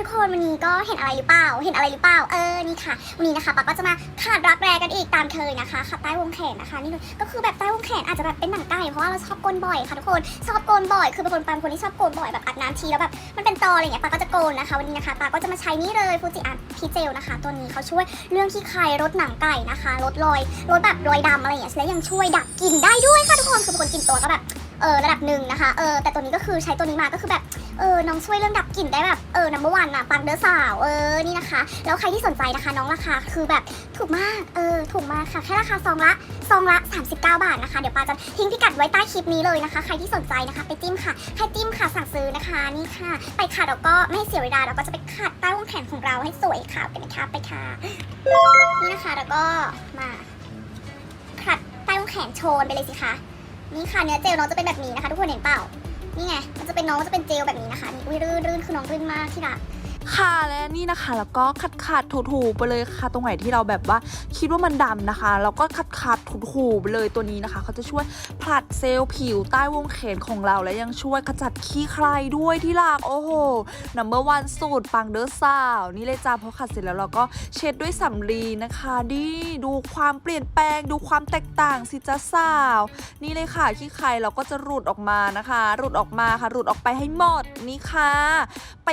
ทุกคนวันนี้ก็เห็นอะไรหรือเปล่า เห็นอะไรหรือเปล่า เออ นี่ค่ะ วันนี้นะคะปาก็จะมาขาดรักแร้กันอีกตามเคยนะคะขัดใต้วงแขนนะคะ นี่เลยก็คือแบบใต้วงแขนอาจจะแบบเป็นหนังไก่เพราะว่าเราชอบโกนบ่อยค่ะทุกคน ชอบโกนบ่อย คือเป็นคนปามคนที่ชอบโกนบ่อยแบบอาบน้ำทีแล้วแบบมันเป็นตออะไรอย่างเงี้ยปาก็จะโกนนะคะ วันนี้นะคะปาก็จะมาใช้นี่เลยฟูจิอันพีเจลนะคะ ตัวนี้เขาช่วยเรื่องที่ใครลดหนังไก่นะคะ ลดรอย ลดแบบรอยดำอะไรอย่างเงี้ย และยังช่วยดับกลิ่นได้ด้วยค่ะทุกคน คือเป็นคนกินตัวก็แบบ ออระดับหนึ่งนะคะเออแต่ตัวนี้ก็คือใช้ตัวนี้มาก็คือแบบเออน้องช่วยเรื่องดับกลิ่นได้แบบเออนัมเบอร์วันอะปังเดอร์สาวเออนี่นะคะ แล้วใครที่สนใจนะคะน้องราคาคือแบบถูกมากเออถูกมากค่ะแค่ราคาซองละซองละ 39 บาทนะคะ เดี๋ยวปาจะทิ้งพิกัดไว้ใต้คลิปนี้เลยนะคะ ใครที่สนใจนะคะ ไปจิ้มค่ะแค่จิ้มค่ะสั่งซื้อนะคะนี่ค่ะ ไปค่ะแล้วก็ไม่เสียเวลาเราก็จะไปขัดใต้วงแขนของเราให้สวยขาวกันนะคะไปค่ะนี่นะคะแล้วก็มาขัดใต้วงแขนโชนไปเลยสิคะ นี่ค่ะเนื้อเจลน้องจะเป็นแบบนี้นะคะ ทุกคนเห็นเปล่า นี่ไง มันจะเป็นน้องจะเป็นเจลแบบนี้นะคะนี่อุ้ยรื่นรื่นคือน้องรื่นมากที่รัก ค่ะและนี่นะคะ แล้วก็ขัดขัดถูถูๆไปเลยค่ะ ตรงไหนที่เราแบบว่าคิดว่ามันดำนะคะเราก็ขัดขัดถูถูๆไปเลยตัวนี้นะคะเขาจะช่วยผลัดเซลล์ผิวใต้วงแขนของเราและยังช่วยขจัดขี้ใครด้วยที่หลักโอ้โห number one สูตรปังเดอร์สาวนี่เลยจ้าพอขัดเสร็จแล้วเราก็เช็ดด้วยสำลีนะคะดีดูความเปลี่ยนแปลงดูความแตกต่างสิจ้าสาว นี่เลยค่ะขี้ใครเราก็จะหลุดออกมานะคะหลุดออกมาค่ะหลุดออกไปให้หมดนี่ค่ะ